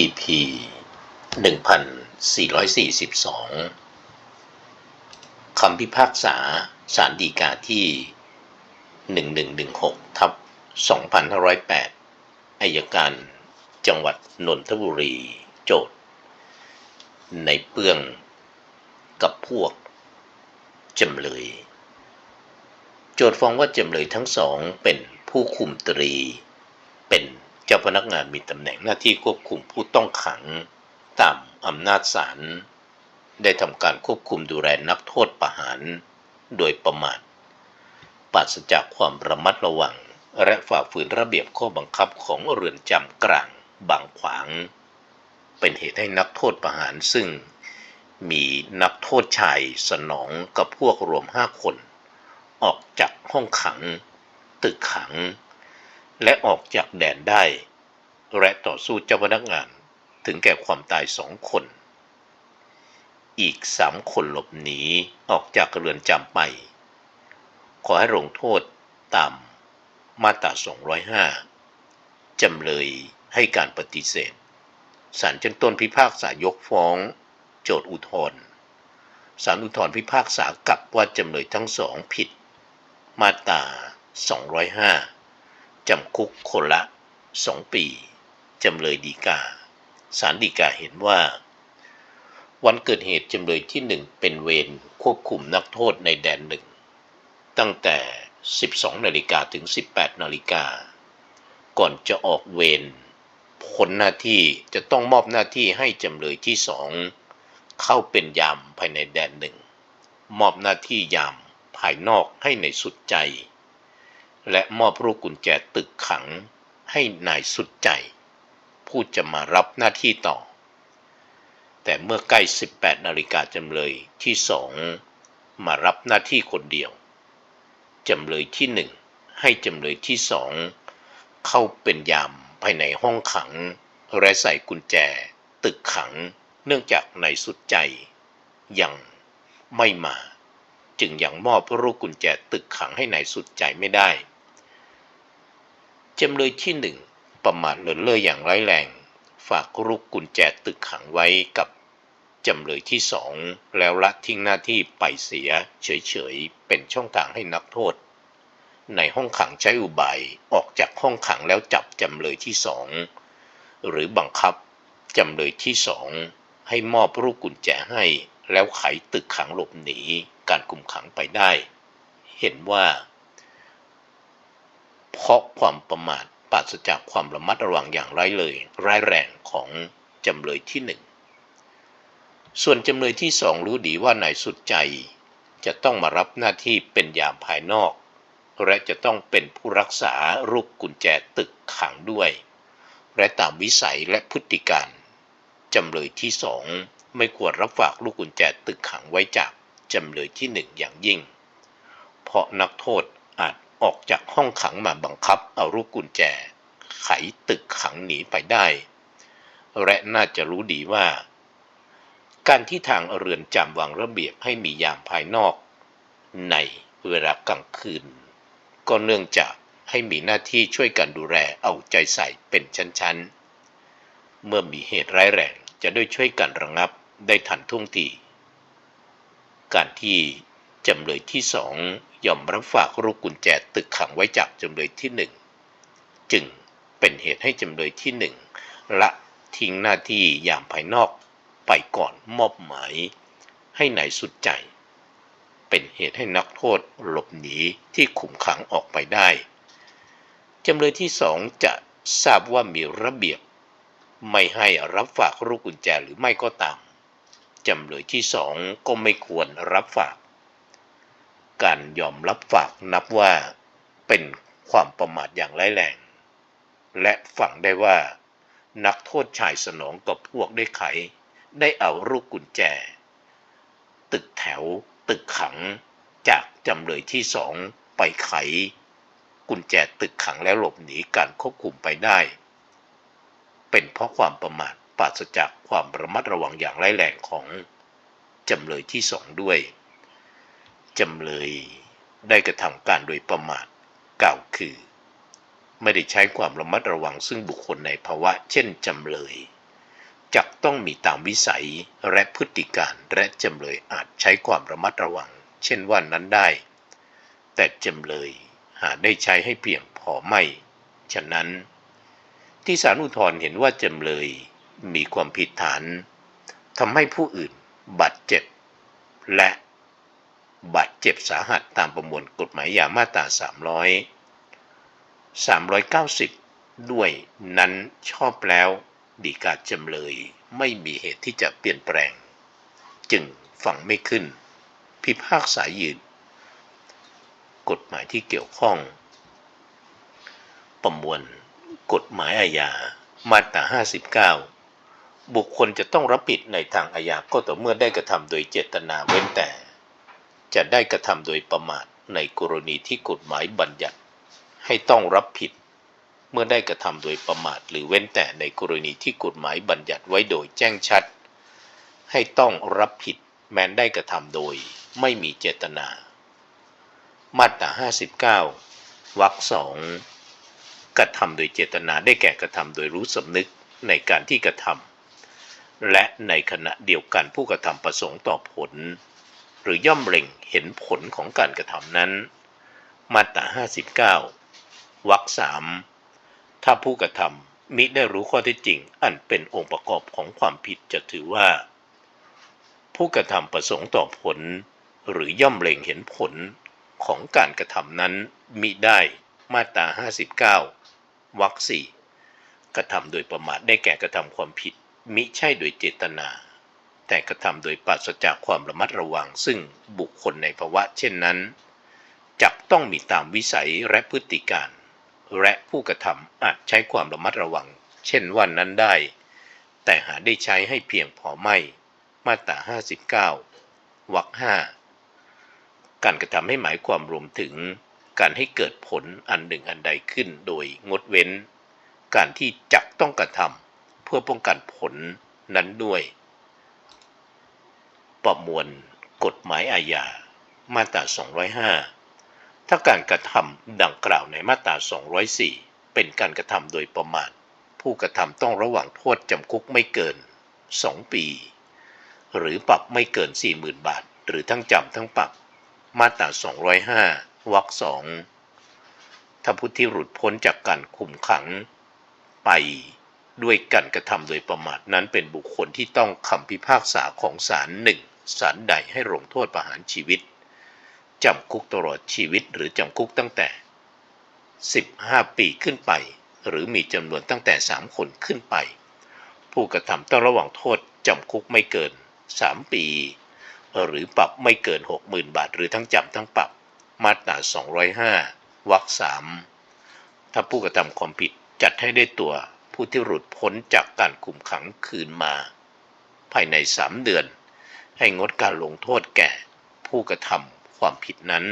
EP 1442 คำพิพากษาสารดีกาที่ 1116 ทับ 2508อายการจังหวัดนนทบุรีโจทย์ ในเปื้องกับพวกจำเลย โจทย์ฟ้องว่าจำเลยทั้งสองเป็นผู้คุมตรี จ้าพนักงานมีตำแหน่งหน้าที่ควบคุมผู้ต้องขังตามอำนาจศาลได้ทำการควบคุมดูแลนักโทษประหาร โดยประมาทปราศจากความระมัดระวัง และฝ่าฝืนระเบียบข้อบังคับของเรือนจำกลางบางขวาง เป็นเหตุให้นักโทษประหารซึ่งมีนักโทษชายสนองกับพวกรวมห้าคน ออกจากห้องขัง ตึกขัง และออกจากแดนได้ และต่อสู้เจ้าพนักงานถึงแก่ความตายสองคน อีกสามคนหลบหนีออกจากเรือนจำไป ขอให้ลงโทษตามมาตรา 205 จำเลยให้การปฏิเสธศาลชั้นต้นพิพากษายกฟ้อง โจทย์อุทธรณ์ศาลอุทธรพิพากษากลับว่าจำเลยทั้งสองผิด มาตรา 205 จำคุกคนละ 2 ปี จำเลยดีกาศาลฎีกาเห็นว่า วันเกิดเหตุจำเลยที่หนึ่งเป็นเวรควบคุมนักโทษในแดนหนึ่ง ตั้งแต่ 12 นาฬิกาถึง 18 นาฬิกา ก่อนจะออกเวรพ้นหน้าที่จะต้องมอบหน้าที่ให้จำเลยที่สองเข้าเป็นยามภายในแดนหนึ่ง มอบหน้าที่ยามภายนอกให้ในสุดใจ และมอบลูกกุญแจตึกขังให้นายสุดใจ ผู้จะมารับหน้าที่ต่อ แต่เมื่อใกล้ 18 นาฬิกาจำเลยที่สองมารับหน้าที่คนเดียว จำเลยที่หนึ่งให้จำเลยที่สองเข้าเป็นยามภายในห้องขัง และใส่กุญแจ ตึกขัง เนื่องจากนายสุดใจ ยังไม่มา จึงยังมอบลูกกุญแจตึกขังให้นายสุดใจไม่ได้ จำเลยที่หนึ่ง ประมาทเลินเล่ออย่างร้ายแรง ฝากลูกกุญแจตึกขังไว้กับจำเลยที่สองแล้วละทิ้งหน้าที่ไปเสียเฉยๆ เป็นช่องทางให้นักโทษ ในห้องขังใช้อุบายออกจากห้องขังแล้วจับจำเลยที่สองหรือบังคับจำเลยที่สองให้มอบลูกกุญแจให้แล้วไขตึกขังหลบหนีการคุมขังไปได้ เห็นว่า เพราะความประมาท ปราศจากความระมัดระวังอย่างร้ายเลยร้ายแรงของจำเลยที่หนึ่งส่วนจำเลยที่สองรู้ดีว่านายสุดใจ จะต้องมารับหน้าที่เป็นยามภายนอก และจะต้องเป็นผู้รักษารูปกุญแจตึกขังด้วย และตามวิสัยและพฤติการจำเลยที่สองไม่ควรรับฝากลูกกุญแจตึกขังไว้จากจำเลยที่หนึ่งอย่างยิ่ง เพราะนักโทษอาจ ออกจากห้องขังมาบังคับเอาลูกกุญแจ ไขตึกขังหนีไปได้ และน่าจะรู้ดีว่า การที่ทางเรือนจำวางระเบียบให้มียามภายนอก ในเวลากลางคืน ก็เนื่องจากให้มีหน้าที่ช่วยกันดูแลเอาใจใส่เป็นชั้นๆ เมื่อมีเหตุร้ายแรงจะได้ช่วยกันระงับได้ทันท่วงทีการที่ จำเลยที่สองยอมรับฝากลูกกุญแจตึกขังไว้จากจำเลยที่หนึ่งจึงเป็นเหตุให้จำเลยที่หนึ่งละทิ้งหน้าที่อย่างภายนอกไปก่อนมอบหมายให้นายสุดใจ เป็นเหตุให้นักโทษหลบหนีที่ขุมขังออกไปได้ จำเลยที่สองจะทราบว่ามีระเบียบ ไม่ให้รับฝากลูกกุญแจหรือไม่ก็ตาม จำเลยที่สองก็ไม่ควรรับฝาก การยอมรับฝากนับว่าเป็นความประมาทอย่างร้ายแรง และฝังได้ว่า นักโทษชายสนองกับพวกได้ไข ได้เอาลูกกุญแจ ตึกแถว ตึกขังจากจำเลยที่สองไปไข กุญแจตึกขังแล้วหลบหนีการควบคุมไปได้ เป็นเพราะความประมาทปราศจากความระมัดระวังอย่างร้ายแรงของจำเลยที่สองด้วย จำเลยได้กระทำการโดยประมาทกล่าวคือ ไม่ได้ใช้ความระมัดระวังซึ่งบุคคลในภาวะ เช่นจำเลยจักต้องมีตามวิสัยและพฤติการและจำเลยอาจใช้ความระมัดระวัง เช่นว่านั้นได้ แต่จำเลยหาได้ใช้ให้เพียงพอไม่ ฉะนั้น ที่ศาลอุทธรเห็นว่าจำเลยมีความผิดฐานทำให้ผู้อื่นบาดเจ็บ และ บาดเจ็บสาหัสตามประมวลกฎหมายยามาตรา300 390 ด้วยนั้นชอบแล้วดีกาจำเลยไม่มีเหตุที่จะเปลี่ยนแปลง จึงฟังไม่ขึ้น พิพากษายืน กฎหมายที่เกี่ยวข้อง ประมวลกฎหมายอาญามาตรา59 บุคคลจะต้องรับผิดในทางอาญาก็ต่อเมื่อได้กระทำโดยเจตนาเว้นแต่ จะได้กระทำโดยประมาทในกรณีที่กฎหมายบัญญัติ ให้ต้องรับผิด เมื่อได้กระทำโดยประมาท หรือเว้นแต่ในกรณีที่กฎหมายบัญญัติไว้โดยแจ้งชัด ให้ต้องรับผิดแม้นได้กระทำโดยไม่มีเจตนา มาตรา 59 วรรคสองกระทำโดยเจตนาได้แก่กระทำโดยรู้สำนึกในการที่กระทำและในขณะเดียวกันผู้กระทำประสงค์ต่อผล หรือย่อมเล็งเห็นผลของการกระทำนั้น มาตรา 59 วรรคสามถ้าผู้กระทำมิได้รู้ข้อเท็จจริง อันเป็นองค์ประกอบของความผิดจะถือว่า ผู้กระทำประสงค์ต่อผล หรือย่อมเล็งเห็นผลของการกระทำนั้นมิได้มาตรา 59 วรรคสี่กระทำโดยประมาทได้แก่กระทำความผิดมิใช่โดยเจตนา แต่กระทำโดยปราศจากความระมัดระวัง ซึ่งบุคคลในภาวะเช่นนั้นจักต้องมีตามวิสัยและพฤติการ และผู้กระทำอาจใช้ความระมัดระวัง เช่นว่านั้นได้ แต่หาได้ใช้ให้เพียงพอไม่ มาตรา 59 วรรคห้าการกระทำให้หมายความรวมถึง การให้เกิดผลอันหนึ่งอันใดขึ้นโดยงดเว้น การที่จักต้องกระทำเพื่อป้องกันผลนั้นด้วย ประมวลกฎหมายอาญา มาตรา 205 ถ้าการกระทำดังกล่าวในมาตรา 204 เป็นการกระทำโดยประมาท ผู้กระทำต้องระหว่างโทษจำคุกไม่เกิน 2 ปี หรือปรับไม่เกิน 40,000 บาท หรือทั้งจำทั้งปรับ มาตรา 205 วรรคสองถ้าผู้ที่หลุดพ้นจากการคุมขังไปด้วยการกระทำโดยประมาทนั้นเป็นบุคคลที่ต้องคำพิพากษาของศาลหนึ่ง ศาลใดให้ลงโทษประหารชีวิต จำคุกตลอดชีวิตหรือจำคุกตั้งแต่ 15 ปีขึ้นไป หรือมีจำนวนตั้งแต่ 3 คนขึ้นไป ผู้กระทำต้องระหว่างโทษจำคุกไม่เกิน 3 ปี หรือปรับไม่เกิน 60,000 บาท หรือทั้งจำทั้งปรับ มาตรา 205 วรรคสามถ้าผู้กระทำความผิดจัดให้ได้ตัวผู้ที่หลุดพ้นจากการคุมขังคืนมา ภายใน 3 เดือน ให้งดการลงโทษแก่ผู้กระทำความผิดนั้น